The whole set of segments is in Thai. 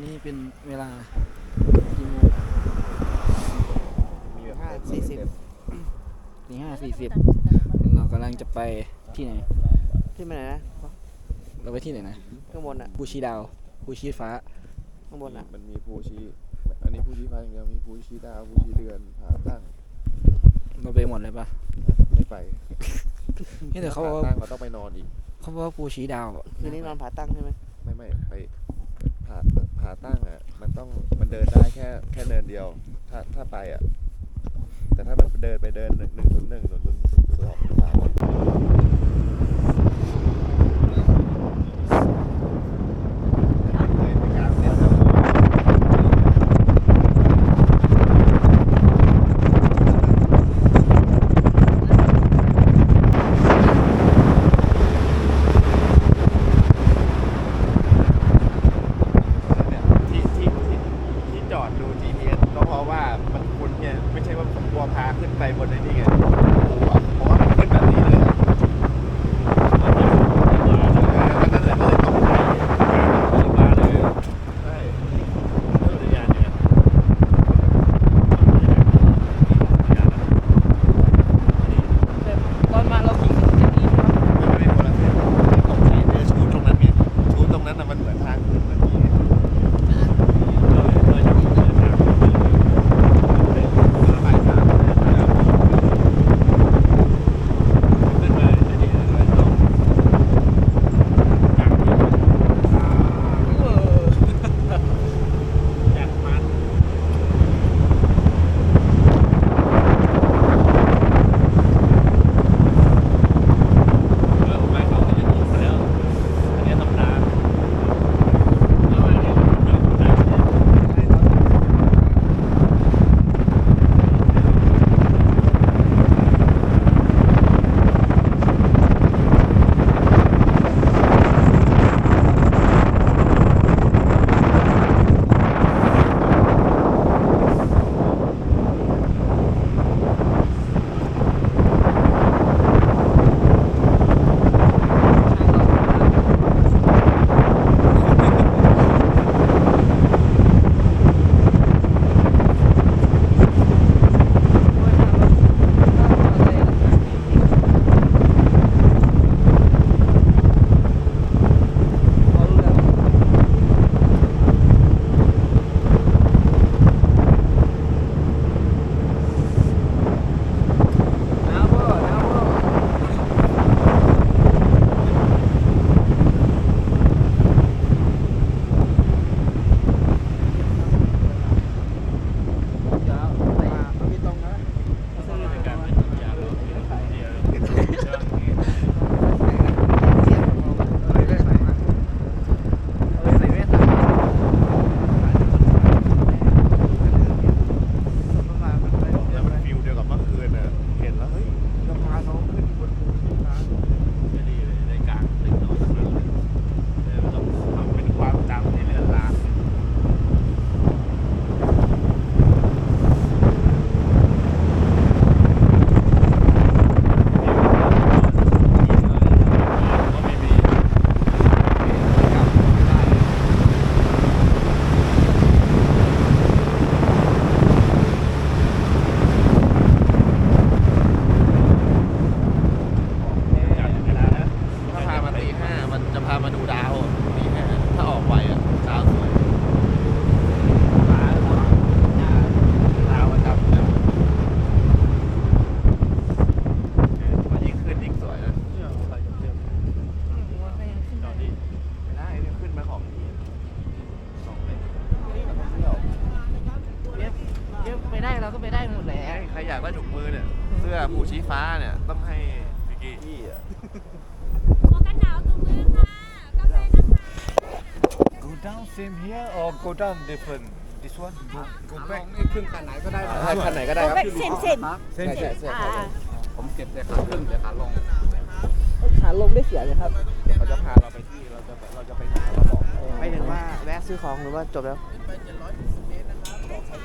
อนนี้เป็นเวลากี่โมงมีแบบห้าสี่สิบตีห้าสี่สิบเรากำลังจะไปที่ไหน ที่ไหนนะเราไปที่ไหนนะข้างบนอะภูชีดาวภูชีฟ้าข้างบนอะมันมีภูชีอันนี้ภูชีฟ้าอย่างเดียวมีภูชีดาวภูชีเดือนผาตั้งเราไปหมดเลยปะไม่ไปนี่แต่เขาบอกผว่าตั้งเราต้องไปนอนอีกเขาบอกว่าภูชีดาวคืนนี้นอนผาตั้งใช่ไหมไม่ไม่ไปผา ผาตั้งอะ มันต้องมันเดินได้แค่แค่เนินเดียว ถ้าถ้าไปอะ แต่ถ้ามันเดินไปเดินหนึ่งหนึ่งศูนย์หนึ่งศูนย์ศูนย์สองสาม ไปได้เราก็ไปได้หมดแหละใครอยากได้ถุงมือเนี่ย เสื้อภูชีฟ้าเนี่ยต้องให้พี่กี้พี่อะหมวกกันหนาวถุงมือค่ะกาแฟนะคะ Go down same here or go down different? This one? Go, go back. ขึ้นคันไหนก็ได้ให้คันไหนก็ได้ครับเซนเซนใช่ใช่ใช่อ่าผมเก็บแต่ขาขึ้นแต่ขาลงขาลงได้เสียเลยครับเขาจะพาเราไปที่เราจะไปเราจะไปไหนเราบอกเขาไปถึงว่าแวะซื้อของหรือว่าจบแล้วมัน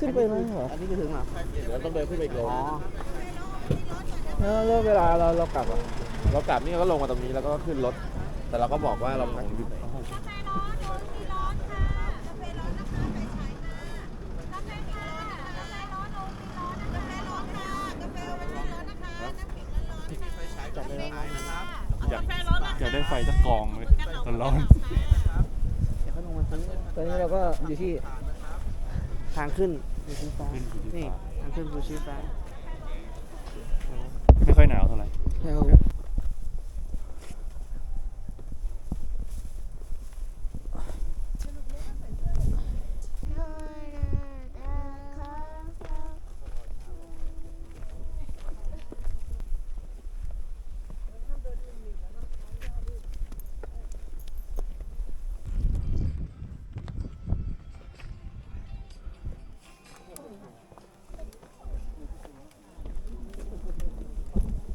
ขึ้นไปไหมเหรออันนี้จะถึงเหรอเดี๋ยวต้องเดินขึ้นไปอีกโลอ๋อแล้วเวลาเราเรากลับอะเรากลับนี่เราก็ลงมาตรงนี้แล้วก็ขึ้นรถ แต่เราก็บอกว่าเราพักอยู่ไหนกาแฟร้อนโอทีร้อนค่ะกาแฟร้อนนะคะไปใช้กาแฟค่ะกาแฟร้อนโอทีร้อนกาแฟร้อนค่ะกาแฟโอทีร้อนนะคะน้ำแข็งร้อนๆจบเลยนะครับอยากอยากได้ไฟสักกองเลยร้อนเดี๋ยวเขาลงมาซื้อตอนนี้เราก็อยู่ที่ ทางขึ้นภูชีฟ้าขึ้นภูชีนี่ฟ้าทางขึ้นภูชีฟ้า ไม่ค่อยหนาวเท่าไหร่ แล้ว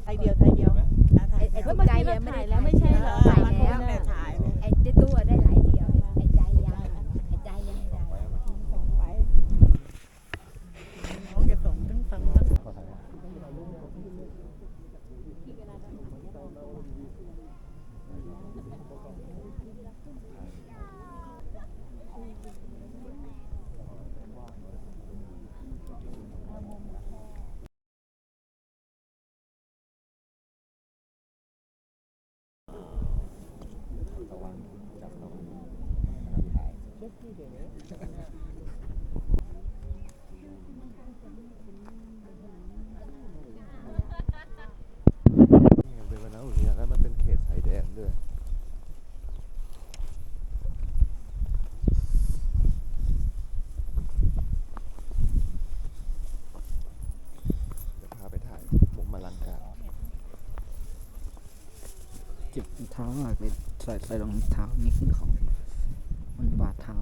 ไอ เดียวไทยเดียวไอ้ไอ้ตกใจยังไม่ได้ถ่ายแล้วไม่ใช่เหรอถ่ายแล้ว แต่ถ่ายเลย ไอ้เจ๊ตู้อะได้หลายเดียวไอ้ใจยังไอ้ใจยังไม่ได้ ส่งไปน้องจะส่งทั้งฟังทั้ง นี่เป็นวันนั้นอุทยานแล้วมันเป็นเขตชายแดนด้วย เดี๋ยวพาไปถ่ายมุมมาลังการ เจ็บเท้ามากเลยใส่ใส่รองเท้านี่ขึ้นเขามันบาดเท้า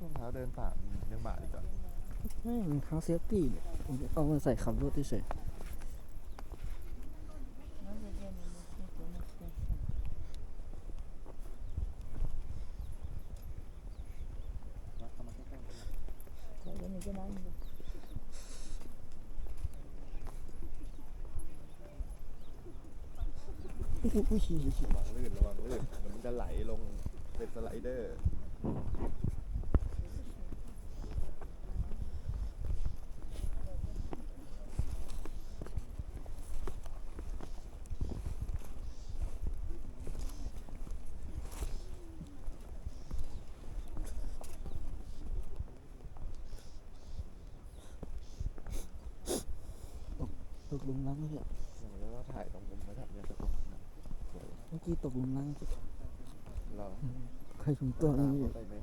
รองเท้าเดินป่ามันยังบาดอีกเหรอไม่รองเท้าเซฟตี้เนี่ยผมเอามาใส่ขับรถเฉย ระวังลื่นระวังลื่นเดี๋ยวมันจะไหลลงเป็นสไลเดอร์ ตกลุมรักเนี่ยแล้วก็ถ่ายตรงมุมมาทำเนี่ย มื่อกี้ตกหลุมรักเราใครถึงตัวแล้วตามเนี่ยไปไหม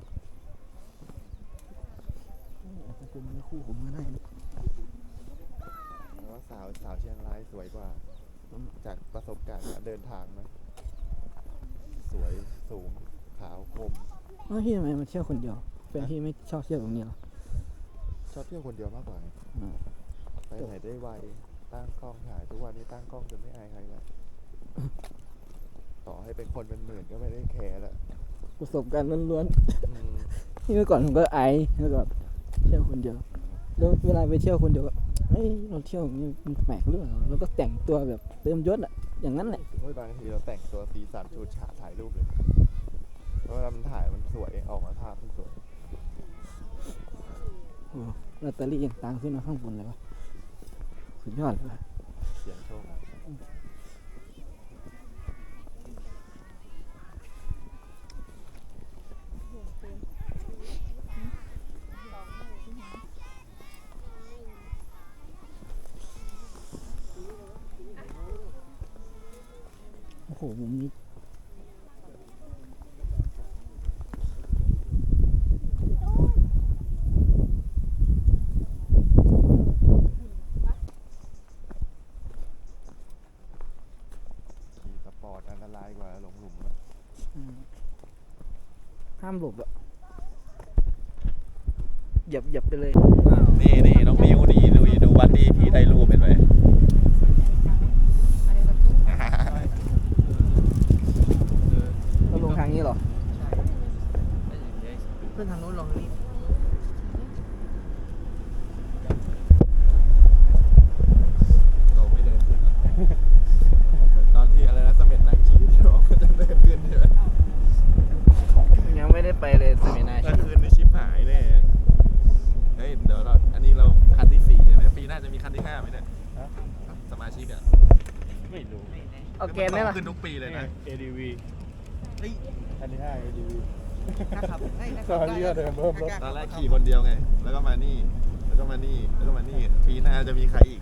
อาจจะเป็นเนื้อคู่ผมก็ได้นะแล้วว่าสาวสาวเชียงรายสวยกว่า จากประสบการณ์การเดินทางนะสวยสูงขาวคมแล้วพี่ทำไมมาเที่ยวคนเดียว เป็นพี่ไม่ชอบเที่ยวแบบนี้เหรอชอบเที่ยวคนเดียวมากกว่าไงอ่าไปไหนได้ไวตั้งกล้องถ่ายทุกวันนี้ตั้งกล้องจนไม่อายใครแล้ว ต่อให้เป็นคนเป็นหมื่นก็ไม่ได้แคร์แล้วประสบการณ์ล้วนอืมๆที่เมื่อก่อนผมก็ไอายเมื่อก่อนเที่ยวคนเดียว แล้วเวลาไปเที่ยวคนเดียวก็เฮ้ยเราเที่ยวอย่างนี้มันแปลกเรื่องแล้วก็แต่งตัวแบบเติมยศอะอย่างนั้นแหละโอ้ยบางทีเราแต่งตัวสีสันชูดฉาดถ่ายรูปเลยเพราะเวลามันถ่ายมันสวยออกมาภาพมันสวยโอ้ลอตเตอรี่ยังตังขึ้นมาข้างบนเลยวะสุดยอดเลยว่ะเสียงโชค โอ้โหมุมนี้ขี่สปอร์ตอันตรายกว่าหลงหลุมอะอืมห้ามหลบอะเหยับเหยับไปเลย นี่นี่น้องมิวนี่ดูดูวันที่พี่ได้รูปเห็นไหม ขึ้นทางโน้นลงงนี้เราไม่เดินขึ้นหรอกตอนที่อะไรนะเสม็ดนางชีที่บอกว่าจะเดินขึ้นใช่ไหมยังไม่ได้ไปเลยเสมินาถ้าชีขึ้นนี่ชิบหายแน่เฮ้ยเดี๋ยวเราอันนี้เราคันที่สี่ใช่ไหมปีหน้าจะมีคันที่ห้าไหมเนี่ยสมาชิกเนี่ยไม่รู้โอเคไหมล่ะขึ้นทุกปีเลยนะ ADV เฮ้ย อันที่ห้า ADV นะครับให้นะคตรับอนเรียกเดินเพิ่มรถตอนแรกขี่คนเดียวไง แล้วก็มานี่ แล้วก็มานี่ แล้วก็มานี่ ปีหน้าจะมีใครอีก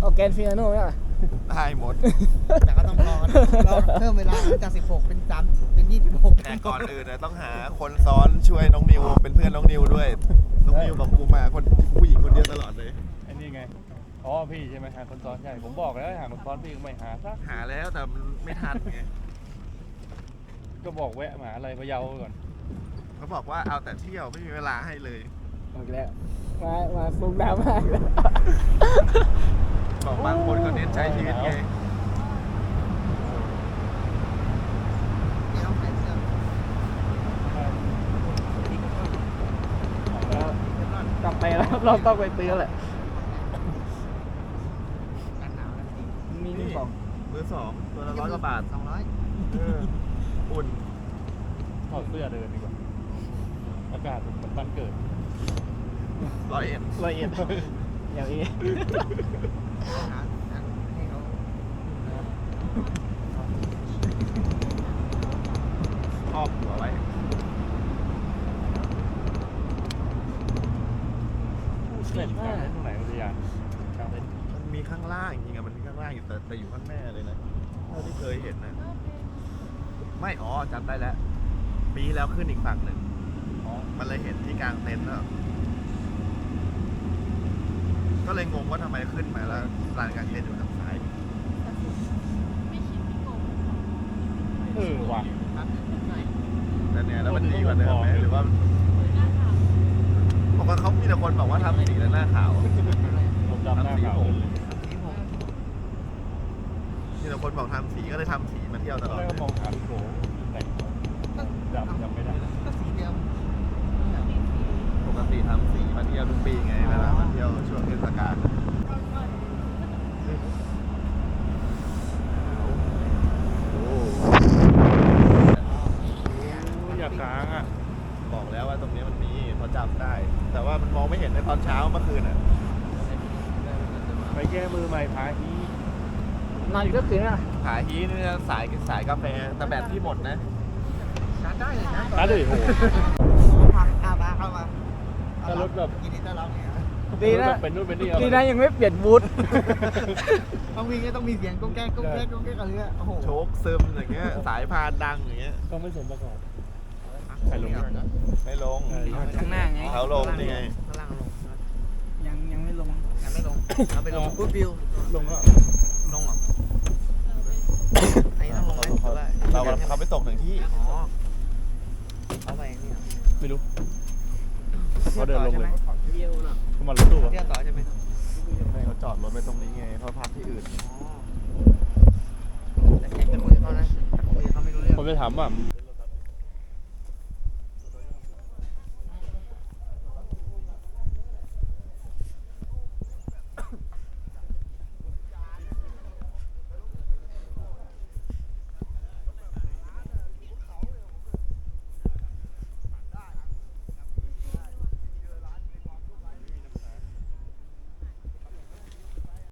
เอาแกนฟิอาโน่ไหมล่ะ ได้หมด แต่ก็ต้องรอกันเราเพิ่มเวลาจาก 16 เป็น3เป็น 26แต่ก่อนอื่นนะต้องหาคนซ้อนช่วยน้องนิว เป็นเพื่อนน้องนิวด้วย น้องนิวบอกกูมาคนผู้หญิงคนเดียวตลอดเลยอันนี้ไง อ๋อพี่ใช่ไหมหาคนซ้อนใช่ ผมบอกแล้วให้หาคนซ้อนพี่ก็ไม่หาซะหาแล้วแต่มันไม่ทันไง ก็บอกแวะมหาอะไรพะเยาก่อนเขาบอกว่าเอาแต่เที่ยวไม่มีเวลาให้เลยออกแล้วมามาฟุ้งดราม่าอีกแล้วบอกบางคนเขาเน้นใช้ชีวิตไงนี่ต้องใส่เสื้อแล้วกลับไปแล้วเราต้องไปซื้อแหละกันหนาวนะมีนี่บอกมือสองตัวละร้อยกว่าบาท200เออ อุ่นถอดเสื้อเดินดีกว่า อากาศเหมือนบ้านเกิดร้อยเอ็ดละเอียดอย่างนี้ให้เขาครอบหัวไว้เล่นกันตรงไหนวิทยาทางเล่นมันมีข้างล่างจริงๆอะมันมีข้างล่างอยู่แต่แต่อยู่ข้างหน้าเลยนะเท่าที่เคยเห็นนะ ไม่อ๋อจำได้แล้ว ปีที่แล้วขึ้นอีกฝั่งหนึ่งอ๋อมันเลยเห็นที่กลางเต็นท์อะก็เลยงงว่าทำไมขึ้นมาแล้วลานกลางเต็นท์อยู่ทางซ้ายเออว่ะแต่เนี่ยแล้วมันดีกว่าเดิมไหมหรือว่าบอกว่าเขามีแต่คนบอกว่าทำสีแล้วหน้าขาว ผมจำหน้าขาวเลย มีแต่คนบอกทำสีก็เลยทำสีมาเที่ยวตลอดแล้วเลก็ยมองหาพี่โกแต่งจำจำไม่ได้ก็สีเดียวปกติทำสีมาเที่ยวทุกปีไงเวลามาเที่ยวช่วงเทศกาลโอ้อยากค้างอะบอกแล้วว่าตรงนี้มันมีพอจำได้ แต่ว่ามันมองไม่เห็นในตอนเช้าเมื่อคืนอะ ไปแก้มือใหม่พาฮี นอนอีกก็คืนน่ะหาฮีนี่นะสายสายกาแฟแต่แบตที่หมดนะชาร์จได้เลยนะอะดิโหพักอามาเข้ามาถ้ารถแบบยินดีต้อนรับเนี่ยดีนะเป็นนู่นเป็นนี่ดีนะยังไม่เปลี่ยนบูธต้องวิ่งก็ต้องมีเสียงก้องแก้งก้องแก้งก้องแก้งกันเลยโอ้โหโชคซึมอย่างเงี้ยสายพานดังอย่างเงี้ยต้องไม่สมประกอบใครลงเนี่ยไม่ลงข้างหน้าไงเขาลงนี่ไงข้างล่างลงยังยังไม่ลงยังไม่ลงเอาไปลงกูดวิวลงแล้ว ลงเหรอไอ้ต้องลงไหม เขาเราเขาไปตกหนึ่งที่อ๋อเอาไปนี่เหรอไม่รู้เขาเดินลงเลยเที่ยวต่อใช่ไหมเขามารถตู้อะเที่ยวต่อใช่ไหมให้เขาจอดรถไว้ตรงนี้ไงเขาพักที่อื่นแต่แกจะคุยกับเขานะแต่คุยกับเขาไม่รู้เรื่องผมจะถามว่า